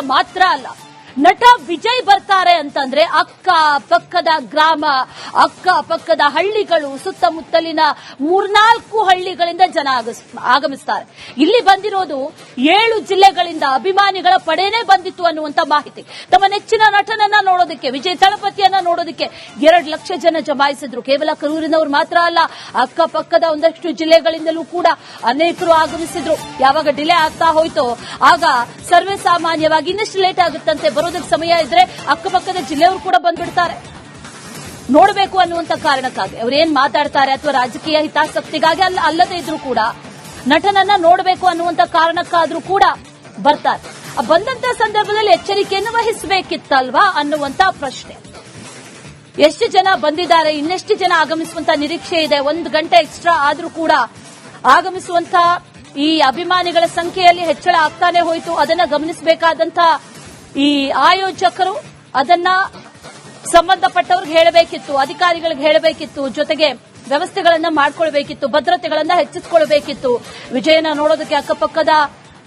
ಮಾತ್ರ ಅಲ್ಲ. ನಟ ವಿಜಯ್ ಬರ್ತಾರೆ ಅಂತಂದ್ರೆ ಅಕ್ಕ ಪಕ್ಕದ ಗ್ರಾಮ, ಅಕ್ಕ ಪಕ್ಕದ ಹಳ್ಳಿಗಳು, ಸುತ್ತಮುತ್ತಲಿನ ಮೂರ್ನಾಲ್ಕು ಹಳ್ಳಿಗಳಿಂದ ಜನ ಆಗಮಿಸ್ತಾರೆ. ಇಲ್ಲಿ ಬಂದಿರೋದು ಏಳು ಜಿಲ್ಲೆಗಳಿಂದ ಅಭಿಮಾನಿಗಳ ಪಡೆನೇ ಬಂದಿತ್ತು ಅನ್ನುವಂತ ಮಾಹಿತಿ. ತಮ್ಮ ನೆಚ್ಚಿನ ನಟನನ್ನ ನೋಡೋದಕ್ಕೆ, ವಿಜಯ್ ತಳಪತಿಯನ್ನ ನೋಡೋದಕ್ಕೆ ಎರಡು ಲಕ್ಷ ಜನ ಜಮಾಯಿಸಿದ್ರು. ಕೇವಲ ಕರೂರಿನವರು ಮಾತ್ರ ಅಲ್ಲ ಅಕ್ಕಪಕ್ಕದ ಒಂದಷ್ಟು ಜಿಲ್ಲೆಗಳಿಂದಲೂ ಕೂಡ ಅನೇಕರು ಆಗಮಿಸಿದ್ರು. ಯಾವಾಗ ಡಿಲೇ ಆಗ್ತಾ ಹೋಯ್ತೋ, ಆಗ ಸರ್ವೇ ಸಾಮಾನ್ಯವಾಗಿ ಇನ್ನಷ್ಟು ಲೇಟ್ ಆಗುತ್ತಂತೆ ಬರೋದಕ್ಕೆ ಸಮಯ ಇದ್ರೆ ಅಕ್ಕಪಕ್ಕದ ಜಿಲ್ಲೆಯವರು ಕೂಡ ಬಂದ್ಬಿಡ್ತಾರೆ. ನೋಡಬೇಕು ಅನ್ನುವಂತ ಕಾರಣಕ್ಕಾಗಿ. ಅವ್ರೇನ್ ಮಾತಾಡ್ತಾರೆ ಅಥವಾ ರಾಜಕೀಯ ಹಿತಾಸಕ್ತಿಗಾಗಿ ಅಲ್ಲ ಅಲ್ಲದೆ ಇದ್ರು ಕೂಡ ನಟನನ್ನ ನೋಡಬೇಕು ಅನ್ನುವಂತ ಕಾರಣಕ್ಕಾದ್ರೂ ಕೂಡ ಬರ್ತಾರೆ. ಬಂದಂತ ಸಂದರ್ಭದಲ್ಲಿ ಎಚ್ಚರಿಕೆಯನ್ನು ವಹಿಸಬೇಕಿತ್ತಲ್ವಾ ಅನ್ನುವಂತ ಪ್ರಶ್ನೆ. ಎಷ್ಟು ಜನ ಬಂದಿದ್ದಾರೆ, ಇನ್ನೆಷ್ಟು ಜನ ಆಗಮಿಸುವಂತ ನಿರೀಕ್ಷೆ ಇದೆ, ಒಂದು ಗಂಟೆ ಎಕ್ಸ್ಟ್ರಾ ಆದ್ರೂ ಕೂಡ ಆಗಮಿಸುವಂತ ಈ ಅಭಿಮಾನಿಗಳ ಸಂಖ್ಯೆಯಲ್ಲಿ ಹೆಚ್ಚಳ ಆಗ್ತಾನೆ ಹೋಯಿತು. ಅದನ್ನ ಗಮನಿಸಬೇಕಾದಂತ ಈ ಆಯೋಜಕರು ಅದನ್ನ ಸಂಬಂಧಪಟ್ಟವ್ರಿಗೆ ಹೇಳಬೇಕಿತ್ತು, ಅಧಿಕಾರಿಗಳಿಗೆ ಹೇಳಬೇಕಿತ್ತು, ಜೊತೆಗೆ ವ್ಯವಸ್ಥೆಗಳನ್ನ ಮಾಡ್ಕೊಳ್ಬೇಕಿತ್ತು, ಭದ್ರತೆಗಳನ್ನ ಹೆಚ್ಚಿಸಿಕೊಳ್ಬೇಕಿತ್ತು. ವಿಜಯನ ನೋಡೋದಕ್ಕೆ ಅಕ್ಕಪಕ್ಕದ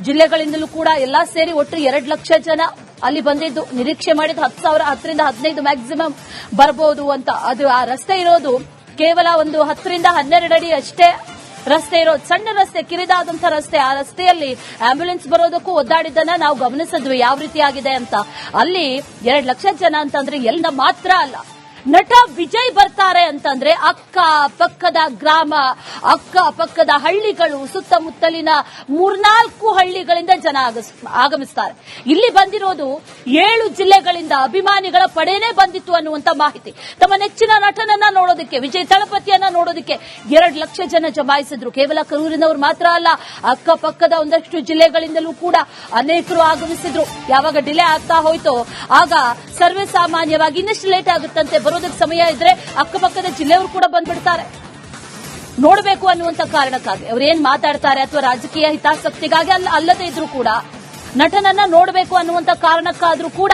ಜಿಲ್ಲೆಗಳಿಂದಲೂ ಕೂಡ ಎಲ್ಲಾ ಸೇರಿ ಒಟ್ಟು ಎರಡು ಲಕ್ಷ ಜನ ಅಲ್ಲಿ ಬಂದಿದ್ದು. ನಿರೀಕ್ಷೆ ಮಾಡಿದ ಹತ್ತು ಸಾವಿರ, ಹತ್ತರಿಂದ ಹದಿನೈದು ಮ್ಯಾಕ್ಸಿಮಮ್ ಬರಬಹುದು ಅಂತ. ಅದು ಆ ರಸ್ತೆ ಇರೋದು ಕೇವಲ ಒಂದು ಹತ್ತರಿಂದ ಹನ್ನೆರಡು ಅಡಿ ಅಷ್ಟೇ. ರಸ್ತೆ ಇರೋದು ಸಣ್ಣ ರಸ್ತೆ ಕಿರಿದಾದಂತ ರಸ್ತೆ, ಆ ರಸ್ತೆಯಲ್ಲಿ ಆಂಬ್ಯುಲೆನ್ಸ್ ಬರೋದಕ್ಕೂ ಒದ್ದಾಡಿದ್ದನ್ನ ನಾವು ಗಮನಿಸಿದ್ವಿ. ಯಾವ ರೀತಿ ಆಗಿದೆ ಅಂತ. ಅಲ್ಲಿ ಎರಡು ಲಕ್ಷ ಜನ ಅಂತಂದ್ರೆ ಎಲ್ಲ ಮಾತ್ರ ಅಲ್ಲ. ನಟ ವಿಜಯ್ ಬರ್ತಾರೆ ಅಂತಂದ್ರೆ ಅಕ್ಕ ಪಕ್ಕದ ಗ್ರಾಮ ಅಕ್ಕ ಪಕ್ಕದ ಹಳ್ಳಿಗಳು, ಸುತ್ತಮುತ್ತಲಿನ ಮೂರ್ನಾಲ್ಕು ಹಳ್ಳಿಗಳಿಂದ ಜನ ಆಗಮಿಸ್ತಾರೆ. ಇಲ್ಲಿ ಬಂದಿರೋದು ಏಳು ಜಿಲ್ಲೆಗಳಿಂದ ಅಭಿಮಾನಿಗಳ ಪಡೆನೇ ಬಂದಿತ್ತು ಅನ್ನುವಂತ ಮಾಹಿತಿ. ತಮ್ಮ ನೆಚ್ಚಿನ ನಟನನ್ನ ನೋಡೋದಕ್ಕೆ, ವಿಜಯ್ ತಳಪತಿಯನ್ನ ನೋಡೋದಕ್ಕೆ ಎರಡು ಲಕ್ಷ ಜನ ಜಮಾಯಿಸಿದ್ರು. ಕೇವಲ ಕರೂರಿನವರು ಮಾತ್ರ ಅಲ್ಲ, ಅಕ್ಕಪಕ್ಕದ ಒಂದಷ್ಟು ಜಿಲ್ಲೆಗಳಿಂದಲೂ ಕೂಡ ಅನೇಕರು ಆಗಮಿಸಿದ್ರು. ಯಾವಾಗ ಡಿಲೇ ಆಗ್ತಾ ಹೋಯ್ತೋ, ಆಗ ಸರ್ವೇ ಸಾಮಾನ್ಯವಾಗಿ ಇನ್ನಷ್ಟು ಲೇಟ್ ಆಗುತ್ತಂತೆ ಬರೋದಕ್ಕೆ ಸಮಯ ಇದ್ರೆ ಅಕ್ಕಪಕ್ಕದ ಜಿಲ್ಲೆಯವರು ಕೂಡ ಬಂದ್ಬಿಡ್ತಾರೆ. ನೋಡಬೇಕು ಅನ್ನುವಂತ ಕಾರಣಕ್ಕಾಗಿ. ಅವ್ರೇನ್ ಮಾತಾಡ್ತಾರೆ ಅಥವಾ ರಾಜಕೀಯ ಹಿತಾಸಕ್ತಿಗಾಗಿ ಅಲ್ಲ ಅಲ್ಲದೆ ಇದ್ರು ಕೂಡ ನಟನನ್ನ ನೋಡಬೇಕು ಅನ್ನುವಂತ ಕಾರಣಕ್ಕಾದ್ರೂ ಕೂಡ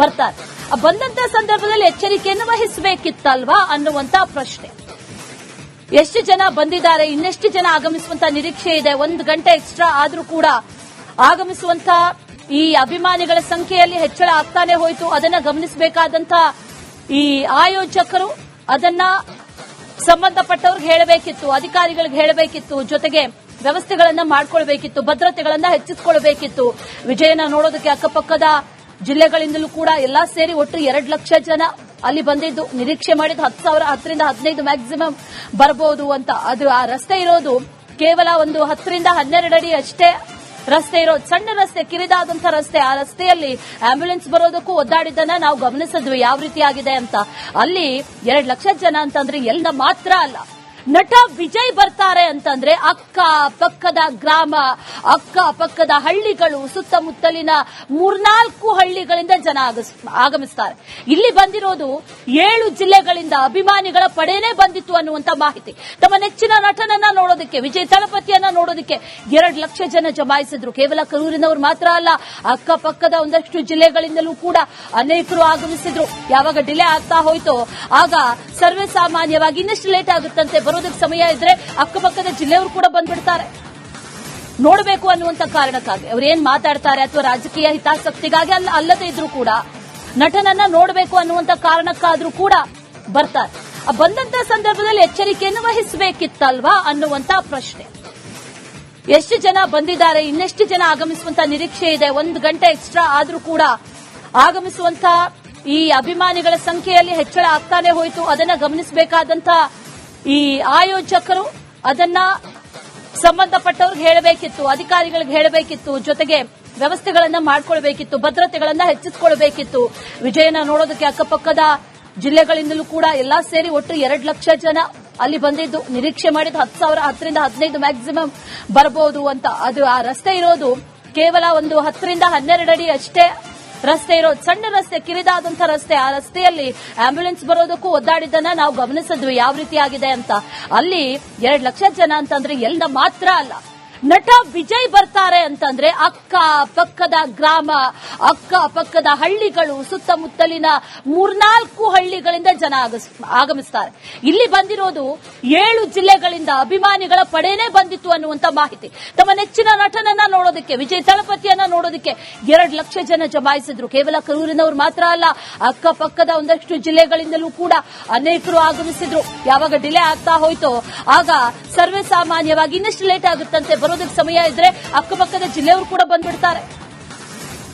ಬರ್ತಾರೆ. ಬಂದಂತ ಸಂದರ್ಭದಲ್ಲಿ ಎಚ್ಚರಿಕೆಯನ್ನು ವಹಿಸಬೇಕಿತ್ತಲ್ವಾ ಅನ್ನುವಂತ ಪ್ರಶ್ನೆ. ಎಷ್ಟು ಜನ ಬಂದಿದ್ದಾರೆ, ಇನ್ನೆಷ್ಟು ಜನ ಆಗಮಿಸುವಂತ ನಿರೀಕ್ಷೆ ಇದೆ, ಒಂದು ಗಂಟೆ ಎಕ್ಸ್ಟ್ರಾ ಆದ್ರೂ ಕೂಡ ಆಗಮಿಸುವಂತ ಈ ಅಭಿಮಾನಿಗಳ ಸಂಖ್ಯೆಯಲ್ಲಿ ಹೆಚ್ಚಳ ಆಗ್ತಾನೆ ಹೋಯಿತು. ಅದನ್ನ ಗಮನಿಸಬೇಕಾದಂತ ಈ ಆಯೋಜಕರು ಅದನ್ನ ಸಂಬಂಧಪಟ್ಟವ್ರಿಗೆ ಹೇಳಬೇಕಿತ್ತು, ಅಧಿಕಾರಿಗಳಿಗೆ ಹೇಳಬೇಕಿತ್ತು, ಜೊತೆಗೆ ವ್ಯವಸ್ಥೆಗಳನ್ನ ಮಾಡ್ಕೊಳ್ಬೇಕಿತ್ತು, ಭದ್ರತೆಗಳನ್ನ ಹೆಚ್ಚಿಸಿಕೊಳ್ಬೇಕಿತ್ತು. ವಿಜಯನ ನೋಡೋದಕ್ಕೆ ಅಕ್ಕಪಕ್ಕದ ಜಿಲ್ಲೆಗಳಿಂದಲೂ ಕೂಡ ಎಲ್ಲಾ ಸೇರಿ ಒಟ್ಟು ಎರಡು ಲಕ್ಷ ಜನ ಅಲ್ಲಿ ಬಂದಿದ್ದು. ನಿರೀಕ್ಷೆ ಮಾಡಿದ ಹತ್ತು ಸಾವಿರ, ಹತ್ತರಿಂದ ಹದಿನೈದು ಮ್ಯಾಕ್ಸಿಮಮ್ ಬರಬಹುದು ಅಂತ. ಅದು ಆ ರಸ್ತೆ ಇರೋದು ಕೇವಲ ಒಂದು ಹತ್ತರಿಂದ ಹನ್ನೆರಡು ಅಡಿ ಅಷ್ಟೇ. ರಸ್ತೆ ಇರೋ ಸಣ್ಣ ರಸ್ತೆ ಕಿರಿದಾದಂತ ರಸ್ತೆ, ಆ ರಸ್ತೆಯಲ್ಲಿ ಆಂಬ್ಯುಲೆನ್ಸ್ ಬರೋದಕ್ಕೂ ಒದ್ದಾಡಿದ್ದನ್ನ ನಾವು ಗಮನಿಸಿದ್ವಿ. ಯಾವ ರೀತಿ ಆಗಿದೆ ಅಂತ. ಅಲ್ಲಿ ಎರಡು ಲಕ್ಷ ಜನ ಅಂತಂದ್ರೆ ಎಲ್ಲ ಮಾತ್ರ ಅಲ್ಲ. ನಟ ವಿಜಯ್ ಬರ್ತಾರೆ ಅಂತಂದ್ರೆ ಅಕ್ಕ ಪಕ್ಕದ ಗ್ರಾಮ, ಅಕ್ಕ ಪಕ್ಕದ ಹಳ್ಳಿಗಳು, ಸುತ್ತಮುತ್ತಲಿನ ಮೂರ್ನಾಲ್ಕು ಹಳ್ಳಿಗಳಿಂದ ಜನ ಆಗಮಿಸ್ತಾರೆ. ಇಲ್ಲಿ ಬಂದಿರೋದು ಏಳು ಜಿಲ್ಲೆಗಳಿಂದ ಅಭಿಮಾನಿಗಳ ಪಡೆನೇ ಬಂದಿತ್ತು ಅನ್ನುವಂತ ಮಾಹಿತಿ. ತಮ್ಮ ನೆಚ್ಚಿನ ನಟನನ್ನ ನೋಡೋದಕ್ಕೆ, ವಿಜಯ್ ತಳಪತಿಯನ್ನ ನೋಡೋದಕ್ಕೆ ಎರಡು ಲಕ್ಷ ಜನ ಜಮಾಯಿಸಿದ್ರು. ಕೇವಲ ಕರೂರಿನವರು ಮಾತ್ರ ಅಲ್ಲ ಅಕ್ಕಪಕ್ಕದ ಒಂದಷ್ಟು ಜಿಲ್ಲೆಗಳಿಂದಲೂ ಕೂಡ ಅನೇಕರು ಆಗಮಿಸಿದ್ರು. ಯಾವಾಗ ಡಿಲೇ ಆಗ್ತಾ ಹೋಯ್ತೋ, ಆಗ ಸರ್ವೇ ಸಾಮಾನ್ಯವಾಗಿ ಇನ್ನಷ್ಟು ಲೇಟ್ ಆಗುತ್ತಂತೆ ಬರೋದಕ್ಕೆ ಸಮಯ ಇದ್ರೆ ಅಕ್ಕಪಕ್ಕದ ಜಿಲ್ಲೆಯವರು ಕೂಡ ಬಂದ್ಬಿಡ್ತಾರೆ. ನೋಡಬೇಕು ಅನ್ನುವಂತ ಕಾರಣಕ್ಕಾಗಿ. ಅವ್ರೇನ್ ಮಾತಾಡ್ತಾರೆ ಅಥವಾ ರಾಜಕೀಯ ಹಿತಾಸಕ್ತಿಗಾಗಿ ಅಲ್ಲ ಅಲ್ಲದೆ ಇದ್ರು ಕೂಡ ನಟನನ್ನ ನೋಡಬೇಕು ಅನ್ನುವಂತ ಕಾರಣಕ್ಕಾದ್ರೂ ಕೂಡ ಬರ್ತಾರೆ. ಬಂದಂತ ಸಂದರ್ಭದಲ್ಲಿ ಎಚ್ಚರಿಕೆಯನ್ನು ವಹಿಸಬೇಕಿತ್ತಲ್ವಾ ಅನ್ನುವಂತ ಪ್ರಶ್ನೆ. ಎಷ್ಟು ಜನ ಬಂದಿದ್ದಾರೆ, ಇನ್ನೆಷ್ಟು ಜನ ಆಗಮಿಸುವಂತ ನಿರೀಕ್ಷೆ ಇದೆ, ಒಂದು ಗಂಟೆ ಎಕ್ಸ್ಟ್ರಾ ಆದ್ರೂ ಕೂಡ ಆಗಮಿಸುವಂತ ಈ ಅಭಿಮಾನಿಗಳ ಸಂಖ್ಯೆಯಲ್ಲಿ ಹೆಚ್ಚಳ ಆಗ್ತಾನೆ ಹೋಯಿತು. ಅದನ್ನ ಗಮನಿಸಬೇಕಾದಂತ ಈ ಆಯೋಜಕರು ಅದನ್ನ ಸಂಬಂಧಪಟ್ಟವ್ರಿಗೆ ಹೇಳಬೇಕಿತ್ತು, ಅಧಿಕಾರಿಗಳಿಗೆ ಹೇಳಬೇಕಿತ್ತು, ಜೊತೆಗೆ ವ್ಯವಸ್ಥೆಗಳನ್ನ ಮಾಡಿಕೊಳ್ಬೇಕಿತ್ತು, ಭದ್ರತೆಗಳನ್ನ ಹೆಚ್ಚಿಸಿಕೊಳ್ಬೇಕಿತ್ತು. ವಿಜಯನ ನೋಡೋದಕ್ಕೆ ಅಕ್ಕಪಕ್ಕದ ಜಿಲ್ಲೆಗಳಿಂದಲೂ ಕೂಡ ಎಲ್ಲಾ ಸೇರಿ ಒಟ್ಟು ಎರಡು ಲಕ್ಷ ಜನ ಅಲ್ಲಿ ಬಂದಿದ್ದು. ನಿರೀಕ್ಷೆ ಮಾಡಿದ ಹತ್ತು ಸಾವಿರ, ಹತ್ತರಿಂದ ಹದಿನೈದು ಮ್ಯಾಕ್ಸಿಮಮ್ ಬರಬಹುದು ಅಂತ. ಅದು ಆ ರಸ್ತೆ ಇರೋದು ಕೇವಲ ಒಂದು ಹತ್ತರಿಂದ ಹನ್ನೆರಡು ಅಡಿ ಅಷ್ಟೇ ರಸ್ತೆ ಇರೋ ಸಣ್ಣ ರಸ್ತೆ ಕಿರಿದಾದಂತ ರಸ್ತೆ, ಆ ರಸ್ತೆಯಲ್ಲಿ ಆಂಬ್ಯುಲೆನ್ಸ್ ಬರೋದಕ್ಕೂ ಒದ್ದಾಡಿದ್ದನ್ನ ನಾವು ಗಮನಿಸಿದ್ವಿ. ಯಾವ ರೀತಿ ಆಗಿದೆ ಅಂತ. ಅಲ್ಲಿ ಎರಡು ಲಕ್ಷ ಜನ ಅಂತಂದ್ರೆ ಎಲ್ಲ ಮಾತ್ರ ಅಲ್ಲ. ನಟ ವಿಜಯ್ ಬರ್ತಾರೆ ಅಂತಂದ್ರೆ ಅಕ್ಕ ಪಕ್ಕದ ಗ್ರಾಮ ಅಕ್ಕ ಪಕ್ಕದ ಹಳ್ಳಿಗಳು, ಸುತ್ತಮುತ್ತಲಿನ ಮೂರ್ನಾಲ್ಕು ಹಳ್ಳಿಗಳಿಂದ ಜನ ಆಗಮಿಸ್ತಾರೆ. ಇಲ್ಲಿ ಬಂದಿರೋದು ಏಳು ಜಿಲ್ಲೆಗಳಿಂದ ಅಭಿಮಾನಿಗಳ ಪಡೆನೇ ಬಂದಿತ್ತು ಅನ್ನುವಂತ ಮಾಹಿತಿ. ತಮ್ಮ ನೆಚ್ಚಿನ ನಟನನ್ನ ನೋಡೋದಕ್ಕೆ, ವಿಜಯ್ ತಳಪತಿಯನ್ನ ನೋಡೋದಕ್ಕೆ ಎರಡು ಲಕ್ಷ ಜನ ಜಮಾಯಿಸಿದ್ರು. ಕೇವಲ ಕರೂರಿನವರು ಮಾತ್ರ ಅಲ್ಲ, ಅಕ್ಕಪಕ್ಕದ ಒಂದಷ್ಟು ಜಿಲ್ಲೆಗಳಿಂದಲೂ ಕೂಡ ಅನೇಕರು ಆಗಮಿಸಿದ್ರು. ಯಾವಾಗ ಡಿಲೇ ಆಗ್ತಾ ಹೋಯ್ತೋ, ಆಗ ಸರ್ವೇ ಸಾಮಾನ್ಯವಾಗಿ ಇನ್ನಷ್ಟು ಲೇಟ್ ಆಗುತ್ತಂತೆ ಬರೋದಕ್ಕೆ ಸಮಯ ಇದ್ರೆ ಅಕ್ಕಪಕ್ಕದ ಜಿಲ್ಲೆಯವರು ಕೂಡ ಬಂದ್ಬಿಡ್ತಾರೆ.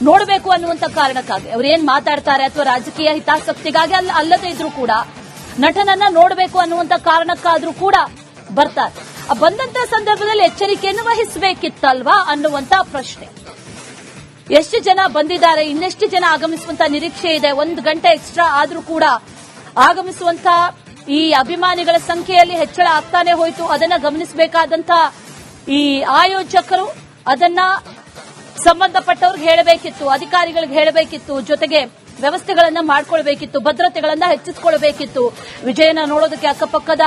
ನೋಡಬೇಕು ಅನ್ನುವಂತ ಕಾರಣಕ್ಕಾಗಿ. ಅವ್ರು ಏನ್ ಮಾತಾಡ್ತಾರೆ ಅಥವಾ ರಾಜಕೀಯ ಹಿತಾಸಕ್ತಿಗಾಗಿ ಅಲ್ಲ ಅಲ್ಲದೆ ಇದ್ರು ಕೂಡ ನಟನನ್ನ ನೋಡಬೇಕು ಅನ್ನುವಂತ ಕಾರಣಕ್ಕಾದ್ರೂ ಕೂಡ ಬರ್ತಾರೆ. ಬಂದಂತ ಸಂದರ್ಭದಲ್ಲಿ ಎಚ್ಚರಿಕೆಯನ್ನು ವಹಿಸಬೇಕಿತ್ತಲ್ವಾ ಅನ್ನುವಂತ ಪ್ರಶ್ನೆ. ಎಷ್ಟು ಜನ ಬಂದಿದ್ದಾರೆ, ಇನ್ನೆಷ್ಟು ಜನ ಆಗಮಿಸುವಂತ ನಿರೀಕ್ಷೆ ಇದೆ, ಒಂದು ಗಂಟೆ ಎಕ್ಸ್ಟ್ರಾ ಆದ್ರೂ ಕೂಡ ಆಗಮಿಸುವಂತ ಈ ಅಭಿಮಾನಿಗಳ ಸಂಖ್ಯೆಯಲ್ಲಿ ಹೆಚ್ಚಳ ಆಗ್ತಾನೆ ಹೋಯಿತು. ಅದನ್ನ ಗಮನಿಸಬೇಕಾದಂತ ಈ ಆಯೋಜಕರು ಅದನ್ನ ಸಂಬಂಧಪಟ್ಟವ್ರಿಗೆ ಹೇಳಬೇಕಿತ್ತು, ಅಧಿಕಾರಿಗಳಿಗೆ ಹೇಳಬೇಕಿತ್ತು, ಜೊತೆಗೆ ವ್ಯವಸ್ಥೆಗಳನ್ನ ಮಾಡ್ಕೊಳ್ಬೇಕಿತ್ತು, ಭದ್ರತೆಗಳನ್ನ ಹೆಚ್ಚಿಸಿಕೊಳ್ಬೇಕಿತ್ತು. ವಿಜಯನ ನೋಡೋದಕ್ಕೆ ಅಕ್ಕಪಕ್ಕದ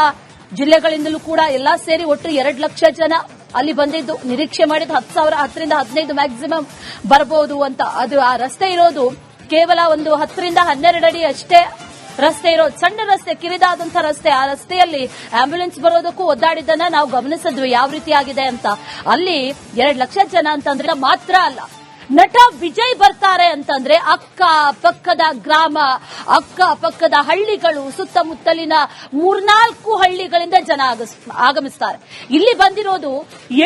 ಜಿಲ್ಲೆಗಳಿಂದಲೂ ಕೂಡ ಎಲ್ಲಾ ಸೇರಿ ಒಟ್ಟು ಎರಡು ಲಕ್ಷ ಜನ ಅಲ್ಲಿ ಬಂದಿದ್ದು. ನಿರೀಕ್ಷೆ ಮಾಡಿದ್ದು ಹತ್ತು ಸಾವಿರ, ಹತ್ತರಿಂದ ಹದಿನೈದು ಮ್ಯಾಕ್ಸಿಮಮ್ ಬರಬಹುದು ಅಂತ. ಅದು ಆ ರಸ್ತೆ ಇರೋದು ಕೇವಲ ಒಂದು ಹತ್ತರಿಂದ ಹನ್ನೆರಡು ಅಡಿ ಅಷ್ಟೇ ರಸ್ತೆ ಇರೋ ಸಣ್ಣ ರಸ್ತೆ ಕಿರಿದಾದಂತ ರಸ್ತೆ, ಆ ರಸ್ತೆಯಲ್ಲಿ ಆಂಬ್ಯುಲೆನ್ಸ್ ಬರೋದಕ್ಕೂ ಒದ್ದಾಡಿದ್ದನ್ನ ನಾವು ಗಮನಿಸಿದ್ವಿ. ಯಾವ ರೀತಿ ಆಗಿದೆ ಅಂತ. ಅಲ್ಲಿ ಎರಡು ಲಕ್ಷ ಜನ ಅಂತಂದ್ರೆ ಮಾತ್ರ ಅಲ್ಲ. ನಟ ವಿಜಯ್ ಬರ್ತಾರೆ ಅಂತಂದ್ರೆ ಅಕ್ಕ ಪಕ್ಕದ ಗ್ರಾಮ ಅಕ್ಕ ಪಕ್ಕದ ಹಳ್ಳಿಗಳು, ಸುತ್ತಮುತ್ತಲಿನ ಮೂರ್ನಾಲ್ಕು ಹಳ್ಳಿಗಳಿಂದ ಜನ ಆಗಮಿಸ್ತಾರೆ. ಇಲ್ಲಿ ಬಂದಿರೋದು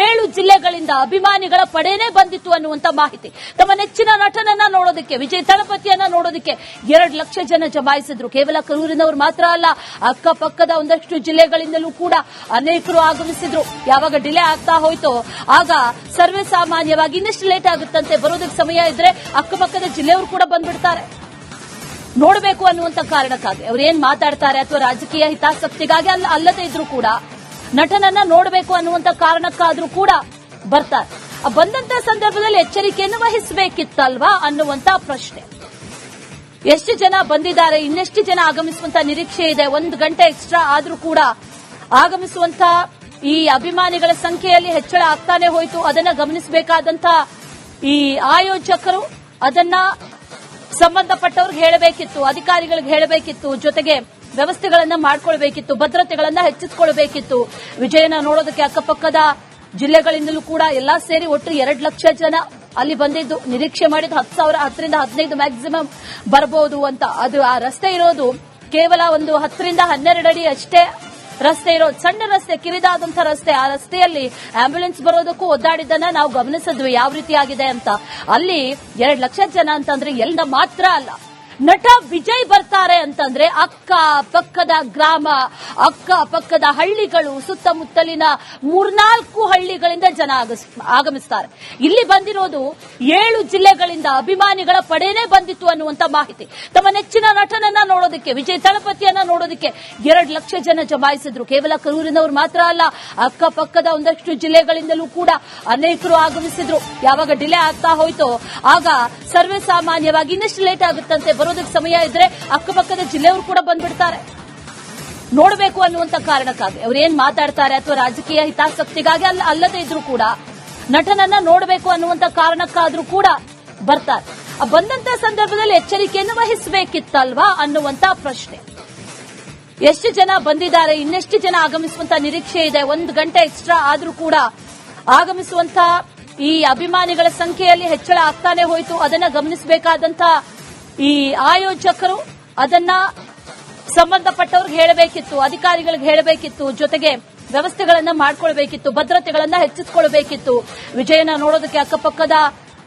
ಏಳು ಜಿಲ್ಲೆಗಳಿಂದ ಅಭಿಮಾನಿಗಳ ಪಡೆನೇ ಬಂದಿತ್ತು ಅನ್ನುವಂತ ಮಾಹಿತಿ. ತಮ್ಮ ನೆಚ್ಚಿನ ನಟನನ್ನ ನೋಡೋದಕ್ಕೆ, ವಿಜಯ್ ತಳಪತಿಯನ್ನ ನೋಡೋದಕ್ಕೆ ಎರಡು ಲಕ್ಷ ಜನ ಜಮಾಯಿಸಿದ್ರು. ಕೇವಲ ಕರೂರಿನವರು ಮಾತ್ರ ಅಲ್ಲ, ಅಕ್ಕಪಕ್ಕದ ಒಂದಷ್ಟು ಜಿಲ್ಲೆಗಳಿಂದಲೂ ಕೂಡ ಅನೇಕರು ಆಗಮಿಸಿದ್ರು. ಯಾವಾಗ ಡಿಲೇ ಆಗ್ತಾ ಹೋಯ್ತೋ, ಆಗ ಸರ್ವೇ ಸಾಮಾನ್ಯವಾಗಿ ಇನ್ನಷ್ಟು ಲೇಟ್ ಆಗುತ್ತಂತೆ ಬರೋದಕ್ಕೆ ಸಮಯ ಇದ್ರೆ ಅಕ್ಕಪಕ್ಕದ ಜಿಲ್ಲೆಯವರು ಕೂಡ ಬಂದ್ಬಿಡ್ತಾರೆ. ನೋಡಬೇಕು ಅನ್ನುವಂತ ಕಾರಣಕ್ಕಾಗಿ. ಅವ್ರು ಏನ್ ಮಾತಾಡ್ತಾರೆ ಅಥವಾ ರಾಜಕೀಯ ಹಿತಾಸಕ್ತಿಗಾಗಿ ಅಲ್ಲ, ಅಲ್ಲದೆ ಇದ್ರು ಕೂಡ, ನಟನನ್ನ ನೋಡಬೇಕು ಅನ್ನುವಂತ ಕಾರಣಕ್ಕಾದ್ರೂ ಕೂಡ ಬರ್ತಾರೆ. ಬಂದಂತ ಸಂದರ್ಭದಲ್ಲಿ ಎಚ್ಚರಿಕೆಯನ್ನು ವಹಿಸಬೇಕಿತ್ತಲ್ವಾ ಅನ್ನುವಂತ ಪ್ರಶ್ನೆ. ಎಷ್ಟು ಜನ ಬಂದಿದ್ದಾರೆ, ಇನ್ನೆಷ್ಟು ಜನ ಆಗಮಿಸುವಂತ ನಿರೀಕ್ಷೆ ಇದೆ, ಒಂದು ಗಂಟೆ ಎಕ್ಸ್ಟ್ರಾ ಆದ್ರೂ ಕೂಡ ಆಗಮಿಸುವಂತ ಈ ಅಭಿಮಾನಿಗಳ ಸಂಖ್ಯೆಯಲ್ಲಿ ಹೆಚ್ಚಳ ಆಗ್ತಾನೆ ಹೋಯಿತು. ಅದನ್ನ ಗಮನಿಸಬೇಕಾದಂತ ಈ ಆಯೋಜಕರು ಅದನ್ನ ಸಂಬಂಧಪಟ್ಟವ್ರಿಗೆ ಹೇಳಬೇಕಿತ್ತು, ಅಧಿಕಾರಿಗಳಿಗೆ ಹೇಳಬೇಕಿತ್ತು, ಜೊತೆಗೆ ವ್ಯವಸ್ಥೆಗಳನ್ನ ಮಾಡ್ಕೊಳ್ಬೇಕಿತ್ತು, ಭದ್ರತೆಗಳನ್ನ ಹೆಚ್ಚಿಸಿಕೊಳ್ಬೇಕಿತ್ತು. ವಿಜಯನ ನೋಡೋದಕ್ಕೆ ಅಕ್ಕಪಕ್ಕದ ಜಿಲ್ಲೆಗಳಿಂದಲೂ ಕೂಡ ಎಲ್ಲಾ ಸೇರಿ ಒಟ್ಟು ಎರಡು ಲಕ್ಷ ಜನ ಅಲ್ಲಿ ಬಂದಿದ್ದು. ನಿರೀಕ್ಷೆ ಮಾಡಿದ್ದು ಹತ್ತು ಸಾವಿರ, ಹತ್ತರಿಂದ ಹದಿನೈದು ಮ್ಯಾಕ್ಸಿಮಮ್ ಬರಬಹುದು ಅಂತ. ಅದು ಆ ರಸ್ತೆ ಇರೋದು ಕೇವಲ ಒಂದು ಹತ್ತರಿಂದ ಹನ್ನೆರಡು ಅಡಿ ಅಷ್ಟೇ. ರಸ್ತೆ ಇರೋದು ಸಣ್ಣ ರಸ್ತೆ ಕಿರಿದಾದಂತ ರಸ್ತೆ, ಆ ರಸ್ತೆಯಲ್ಲಿ ಆಂಬ್ಯುಲೆನ್ಸ್ ಬರೋದಕ್ಕೂ ಒದ್ದಾಡಿದ್ದನ್ನ ನಾವು ಗಮನಿಸಿದ್ವಿ. ಯಾವ ರೀತಿ ಆಗಿದೆ ಅಂತ. ಅಲ್ಲಿ ಎರಡು ಲಕ್ಷ ಜನ ಅಂತಂದ್ರೆ ಎಲ್ಲ ಮಾತ್ರ ಅಲ್ಲ. ನಟ ವಿಜಯ್ ಬರ್ತಾರೆ ಅಂತಂದ್ರೆ ಅಕ್ಕ ಪಕ್ಕದ ಗ್ರಾಮ, ಅಕ್ಕ ಪಕ್ಕದ ಹಳ್ಳಿಗಳು, ಸುತ್ತಮುತ್ತಲಿನ ಮೂರ್ನಾಲ್ಕು ಹಳ್ಳಿಗಳಿಂದ ಜನ ಆಗಮಿಸ್ತಾರೆ. ಇಲ್ಲಿ ಬಂದಿರೋದು ಏಳು ಜಿಲ್ಲೆಗಳಿಂದ ಅಭಿಮಾನಿಗಳ ಪಡೆನೇ ಬಂದಿತ್ತು ಅನ್ನುವಂತ ಮಾಹಿತಿ. ತಮ್ಮ ನೆಚ್ಚಿನ ನಟನನ್ನ ನೋಡೋದಕ್ಕೆ, ವಿಜಯ್ ತಳಪತಿಯನ್ನ ನೋಡೋದಕ್ಕೆ ಎರಡು ಲಕ್ಷ ಜನ ಜಮಾಯಿಸಿದ್ರು. ಕೇವಲ ಕರೂರಿನವರು ಮಾತ್ರ ಅಲ್ಲ ಅಕ್ಕಪಕ್ಕದ ಒಂದಷ್ಟು ಜಿಲ್ಲೆಗಳಿಂದಲೂ ಕೂಡ ಅನೇಕರು ಆಗಮಿಸಿದ್ರು. ಯಾವಾಗ ಡಿಲೇ ಆಗ್ತಾ ಹೋಯ್ತೋ, ಆಗ ಸರ್ವೇ ಸಾಮಾನ್ಯವಾಗಿ ಇನ್ನಷ್ಟು ಲೇಟ್ ಆಗುತ್ತಂತೆ ಬರೋದಕ್ಕೆ ಸಮಯ ಇದ್ರೆ ಅಕ್ಕಪಕ್ಕದ ಜಿಲ್ಲೆಯವರು ಕೂಡ ಬಂದ್ಬಿಡ್ತಾರೆ. ನೋಡಬೇಕು ಅನ್ನುವಂತ ಕಾರಣಕ್ಕಾಗಿ. ಅವ್ರು ಏನ್ ಮಾತಾಡ್ತಾರೆ ಅಥವಾ ರಾಜಕೀಯ ಹಿತಾಸಕ್ತಿಗಾಗಿ ಅಲ್ಲ ಅಲ್ಲದೆ ಇದ್ರು ಕೂಡ ನಟನನ್ನ ನೋಡಬೇಕು ಅನ್ನುವಂತ ಕಾರಣಕ್ಕಾದ್ರೂ ಕೂಡ ಬರ್ತಾರೆ. ಬಂದಂತ ಸಂದರ್ಭದಲ್ಲಿ ಎಚ್ಚರಿಕೆಯನ್ನು ವಹಿಸಬೇಕಿತ್ತಲ್ವಾ ಅನ್ನುವಂತ ಪ್ರಶ್ನೆ. ಎಷ್ಟು ಜನ ಬಂದಿದ್ದಾರೆ, ಇನ್ನೆಷ್ಟು ಜನ ಆಗಮಿಸುವಂತ ನಿರೀಕ್ಷೆ ಇದೆ, ಒಂದು ಗಂಟೆ ಎಕ್ಸ್ಟ್ರಾ ಆದ್ರೂ ಕೂಡ ಆಗಮಿಸುವಂತ ಈ ಅಭಿಮಾನಿಗಳ ಸಂಖ್ಯೆಯಲ್ಲಿ ಹೆಚ್ಚಳ ಆಗ್ತಾನೆ ಹೋಯಿತು. ಅದನ್ನ ಗಮನಿಸಬೇಕಾದಂತ ಈ ಆಯೋಜಕರು ಅದನ್ನ ಸಂಬಂಧಪಟ್ಟವ್ರಿಗೆ ಹೇಳಬೇಕಿತ್ತು, ಅಧಿಕಾರಿಗಳಿಗೆ ಹೇಳಬೇಕಿತ್ತು, ಜೊತೆಗೆ ವ್ಯವಸ್ಥೆಗಳನ್ನ ಮಾಡಿಕೊಳ್ಬೇಕಿತ್ತು, ಭದ್ರತೆಗಳನ್ನ ಹೆಚ್ಚಿಸಿಕೊಳ್ಬೇಕಿತ್ತು. ವಿಜಯನ ನೋಡೋದಕ್ಕೆ ಅಕ್ಕಪಕ್ಕದ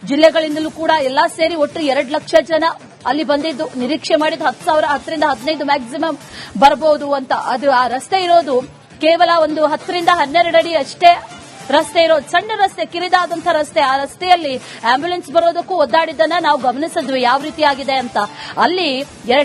ಜಿಲ್ಲೆಗಳಿಂದಲೂ ಕೂಡ ಎಲ್ಲಾ ಸೇರಿ ಒಟ್ಟು ಎರಡು ಲಕ್ಷ ಜನ ಅಲ್ಲಿ ಬಂದಿದ್ದು. ನಿರೀಕ್ಷೆ ಮಾಡಿದ ಹತ್ತು ಸಾವಿರ, ಹತ್ತರಿಂದ ಹದಿನೈದು ಮ್ಯಾಕ್ಸಿಮಮ್ ಬರಬಹುದು ಅಂತ. ಅದು ಆ ರಸ್ತೆ ಇರೋದು ಕೇವಲ ಒಂದು ಹತ್ತರಿಂದ ಹನ್ನೆರಡು ಅಡಿ ಅಷ್ಟೇ ರಸ್ತೆ ಇರೋ ಸಣ್ಣ ರಸ್ತೆ ಕಿರಿದಾದಂತ ರಸ್ತೆ, ಆ ರಸ್ತೆಯಲ್ಲಿ ಆಂಬ್ಯುಲೆನ್ಸ್ ಬರೋದಕ್ಕೂ ಒದ್ದಾಡಿದ್ದನ್ನ ನಾವು ಗಮನಿಸಿದ್ವಿ. ಯಾವ ರೀತಿ ಆಗಿದೆ ಅಂತ. ಅಲ್ಲಿ ಎರಡು